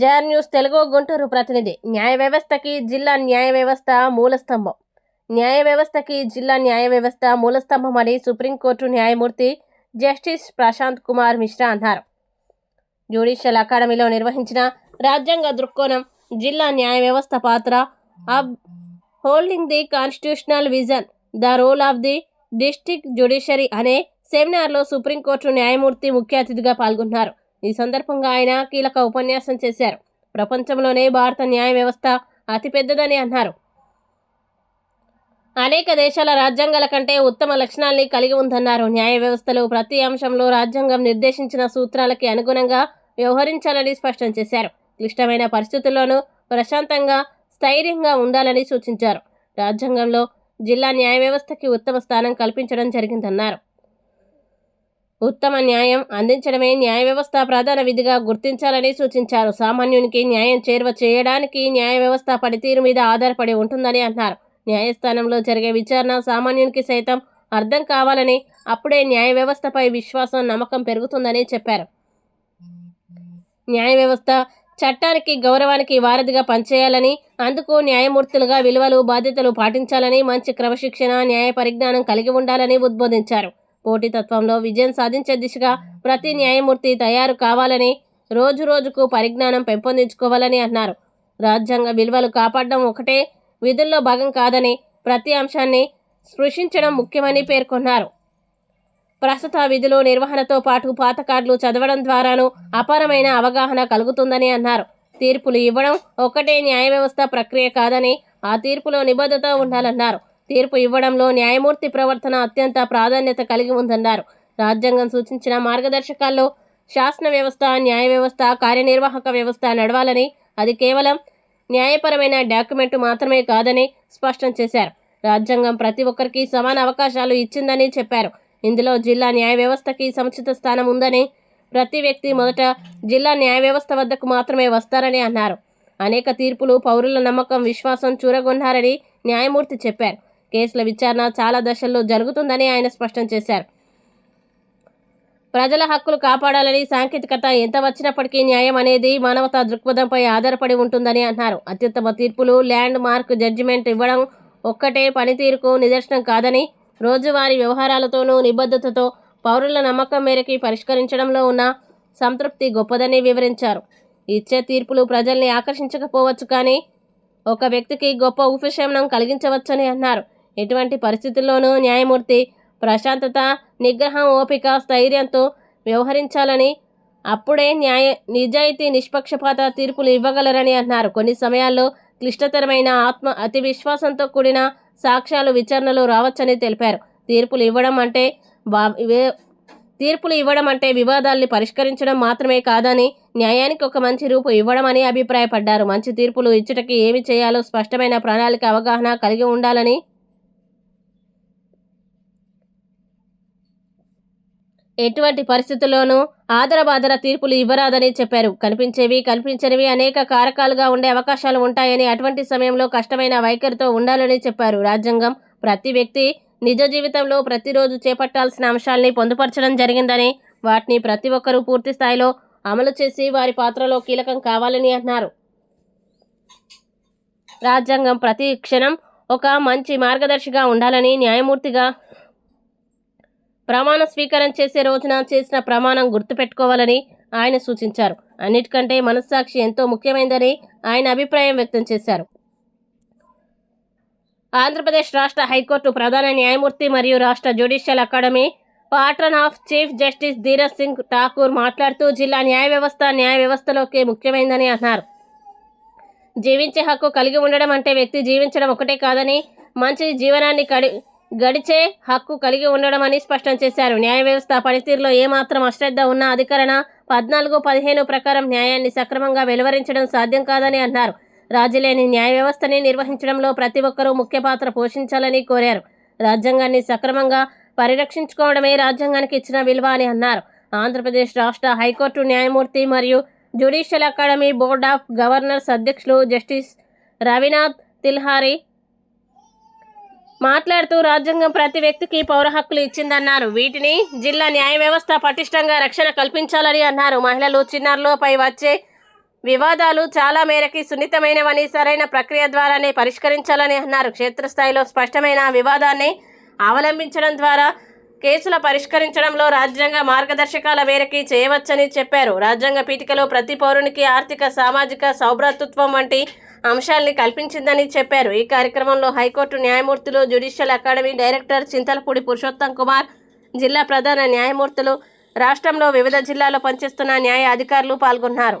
JR news Telugu Guntur ప్రతినిధి. న్యాయ వ్యవస్థకి జిల్లా న్యాయ వ్యవస్థ మూలస్తంభం. న్యాయ వ్యవస్థకి జిల్లా న్యాయ వ్యవస్థ మూలస్తంభం అని సుప్రీంకోర్టు న్యాయమూర్తి జస్టిస్ ప్రశాంత్ కుమార్ మిశ్రా అన్నారు. జ్యుడిషియల్ అకాడమీలో నిర్వహించిన రాజ్యాంగ దృక్కోణం జిల్లా న్యాయ వ్యవస్థ పాత్ర upholding the constitutional vision the role of the district judiciary అనే సెమినార్లో సుప్రీంకోర్టు న్యాయమూర్తి ముఖ్య అతిథిగా పాల్గొన్నారు. ఈ సందర్భంగా ఆయన కీలక ఉపన్యాసం చేశారు. ప్రపంచంలోనే భారత న్యాయ వ్యవస్థ అతిపెద్దదని అన్నారు. అనేక దేశాల రాజ్యాంగాల కంటే ఉత్తమ లక్షణాల్ని కలిగి ఉందన్నారు. న్యాయ వ్యవస్థలో ప్రతి అంశంలో రాజ్యాంగం నిర్దేశించిన సూత్రాలకి అనుగుణంగా వ్యవహరించాలని స్పష్టం చేశారు. క్లిష్టమైన పరిస్థితుల్లోనూ ప్రశాంతంగా స్థైర్యంగా ఉండాలని సూచించారు. రాజ్యాంగంలో జిల్లా న్యాయ వ్యవస్థకి ఉత్తమ స్థానం కల్పించడం జరిగిందన్నారు. ఉత్తమ న్యాయం అందించడమే న్యాయ వ్యవస్థ ప్రధాన విధిగా గుర్తించాలని సూచించారు. సామాన్యునికి న్యాయం చేరువ చేయడానికి న్యాయ వ్యవస్థ పనితీరు మీద ఆధారపడి ఉంటుందని అన్నారు న్యాయస్థానంలో జరిగే విచారణ సామాన్యునికి సైతం అర్థం కావాలని అప్పుడే న్యాయ వ్యవస్థపై విశ్వాసం నమ్మకం పెరుగుతుందని చెప్పారు. న్యాయ వ్యవస్థ చట్టానికి గౌరవానికి వారధిగా పనిచేయాలని అందుకు న్యాయమూర్తులుగా విలువలు బాధ్యతలు పాటించాలని మంచి క్రమశిక్షణ న్యాయ పరిజ్ఞానం కలిగి ఉండాలని ఉద్బోధించారు. పోటీతత్వంలో విజయం సాధించే దిశగా ప్రతి న్యాయమూర్తి తయారు కావాలని రోజు రోజుకు పరిజ్ఞానం పెంపొందించుకోవాలని అన్నారు. రాజ్యాంగ విలువలు కాపాడడం ఒకటే విధుల్లో భాగం కాదని ప్రతి అంశాన్ని స్పృశించడం ముఖ్యమని పేర్కొన్నారు. ప్రస్తుత విధులు నిర్వహణతో పాటు పాత కార్డులు చదవడం ద్వారాను అపారమైన అవగాహన కలుగుతుందని అన్నారు. తీర్పులు ఇవ్వడం ఒక్కటే న్యాయ వ్యవస్థ ప్రక్రియ కాదని ఆ తీర్పులో నిబద్ధత ఉండాలన్నారు. తీర్పు ఇవ్వడంలో న్యాయమూర్తి ప్రవర్తన అత్యంత ప్రాధాన్యత కలిగి ఉందన్నారు. రాజ్యాంగం సూచించిన మార్గదర్శకాల్లో శాసన వ్యవస్థ న్యాయ వ్యవస్థ కార్యనిర్వాహక వ్యవస్థ నడవాలని అది కేవలం న్యాయపరమైన డాక్యుమెంట్ మాత్రమే కాదని స్పష్టం చేశారు. రాజ్యాంగం ప్రతి ఒక్కరికి సమాన అవకాశాలు ఇచ్చిందని చెప్పారు. ఇందులో జిల్లా న్యాయ వ్యవస్థకి సముచిత స్థానం ఉందని ప్రతి వ్యక్తి మొదట జిల్లా న్యాయ వ్యవస్థ వద్దకు మాత్రమే వస్తారని అన్నారు. అనేక తీర్పులు పౌరుల నమ్మకం విశ్వాసం చూరగొన్నారని న్యాయమూర్తి చెప్పారు. కేసుల విచారణ చాలా దశల్లో జరుగుతుందని ఆయన స్పష్టం చేశారు. ప్రజల హక్కులు కాపాడాలని సాంకేతికత ఎంత వచ్చినప్పటికీ న్యాయం అనేది మానవతా దృక్పథంపై ఆధారపడి ఉంటుందని అన్నారు. అత్యుత్తమ తీర్పులు ల్యాండ్ మార్క్ జడ్జిమెంట్ ఇవ్వడం ఒక్కటే పనితీరుకు నిదర్శనం కాదని రోజువారీ వ్యవహారాలతోనూ నిబద్ధతతో పౌరుల నమ్మకం మేరకి పరిష్కరించడంలో ఉన్న సంతృప్తి గొప్పదని వివరించారు. ఇచ్చే తీర్పులు ప్రజల్ని ఆకర్షించకపోవచ్చు కానీ ఒక వ్యక్తికి గొప్ప ఉపశమనం కలిగించవచ్చని అన్నారు. ఎటువంటి పరిస్థితుల్లోనూ న్యాయమూర్తి ప్రశాంతత నిగ్రహం ఓపిక స్థైర్యంతో వ్యవహరించాలని అప్పుడే న్యాయ నిజాయితీ నిష్పక్షపాత తీర్పులు ఇవ్వగలరని అన్నారు. కొన్ని సమయాల్లో క్లిష్టతరమైన ఆత్మ అతి విశ్వాసంతో కూడిన సాక్ష్యాలు విచారణలు రావచ్చని తెలిపారు. తీర్పులు ఇవ్వడం అంటే తీర్పులు ఇవ్వడం అంటే వివాదాల్ని పరిష్కరించడం మాత్రమే కాదని న్యాయానికి ఒక మంచి రూపు ఇవ్వడం అని అభిప్రాయపడ్డారు. మంచి తీర్పులు ఇచ్చుటకి ఏమి చేయాలో స్పష్టమైన ప్రణాళిక అవగాహన కలిగి ఉండాలని ఎటువంటి పరిస్థితుల్లోనూ ఆదరబాదర తీర్పులు ఇవ్వరాదని చెప్పారు. కనిపించేవి కనిపించనివి అనేక కారకాలుగా ఉండే అవకాశాలు ఉంటాయని అటువంటి సమయంలో కష్టమైన వైఖరితో ఉండాలని చెప్పారు. రాజ్యాంగం ప్రతి వ్యక్తి నిజ జీవితంలో ప్రతిరోజు చేపట్టాల్సిన అంశాల్ని పొందుపరచడం జరిగిందని వాటిని ప్రతి ఒక్కరూ పూర్తి స్థాయిలో అమలు చేసి వారి పాత్రలో కీలకం కావాలని అన్నారు. రాజ్యాంగం ప్రతి క్షణం ఒక మంచి మార్గదర్శిగా ఉండాలని న్యాయమూర్తిగా ప్రమాణ స్వీకారం చేసే రోజున చేసిన ప్రమాణం గుర్తుపెట్టుకోవాలని ఆయన సూచించారు. అన్నిటికంటే మనస్సాక్షి ఎంతో ముఖ్యమైనదని ఆయన అభిప్రాయం వ్యక్తం చేశారు. ఆంధ్రప్రదేశ్ రాష్ట్ర హైకోర్టు ప్రధాన న్యాయమూర్తి మరియు రాష్ట్ర judicial academy patron of chief justice Dhiraj Singh Thakur మాట్లాడుతూ జిల్లా న్యాయ వ్యవస్థ న్యాయ వ్యవస్థలోకి ముఖ్యమైనదని అన్నారు. జీవించే హక్కు కలిగి ఉండడం అంటే వ్యక్తి జీవించడం ఒకటే కాదని మంచి జీవనాన్ని కడి గడిచే హక్కు కలిగి ఉండడం అని స్పష్టం చేశారు. న్యాయ వ్యవస్థ పనితీరులో ఏమాత్రం అశ్రద్ధ ఉన్న అధికరణ పద్నాలుగు పదిహేను ప్రకారం న్యాయాన్ని సక్రమంగా వెలువరించడం సాధ్యం కాదని అన్నారు. రాజులేని న్యాయ వ్యవస్థని నిర్వహించడంలో ప్రతి ఒక్కరూ ముఖ్య పాత్ర పోషించాలని కోరారు. రాజ్యాంగాన్ని సక్రమంగా పరిరక్షించుకోవడమే రాజ్యాంగానికి ఇచ్చిన విలువ అని అన్నారు. ఆంధ్రప్రదేశ్ రాష్ట్ర హైకోర్టు న్యాయమూర్తి మరియు judicial academy board of governors అధ్యక్షులు జస్టిస్ రవినాథ్ తిల్హారీ మాట్లాడుతూ రాజ్యాంగం ప్రతి వ్యక్తికి పౌర హక్కులు ఇచ్చిందన్నారు. వీటిని జిల్లా న్యాయ వ్యవస్థ పటిష్టంగా రక్షణ కల్పించాలని అన్నారు. మహిళలు చిన్నారులపై వచ్చే వివాదాలు చాలా మేరకి సున్నితమైనవని సరైన ప్రక్రియ ద్వారానే పరిష్కరించాలని అన్నారు. క్షేత్రస్థాయిలో స్పష్టమైన వివాదాన్ని అవలంబించడం ద్వారా కేసుల పరిష్కరించడంలో రాజ్యాంగ మార్గదర్శకాల మేరకి చేయవచ్చని చెప్పారు. రాజ్యాంగ పీఠికలో ప్రతి పౌరునికి ఆర్థిక సామాజిక సౌభ్రాతృత్వం వంటి అంశాల్ని కల్పించిందని చెప్పారు. ఈ కార్యక్రమంలో హైకోర్టు న్యాయమూర్తులు judicial academy director Chintalapudi Purushottam Kumar జిల్లా ప్రధాన న్యాయమూర్తులు రాష్ట్రంలో వివిధ జిల్లాల్లో పనిచేస్తున్న న్యాయ అధికారులు పాల్గొన్నారు.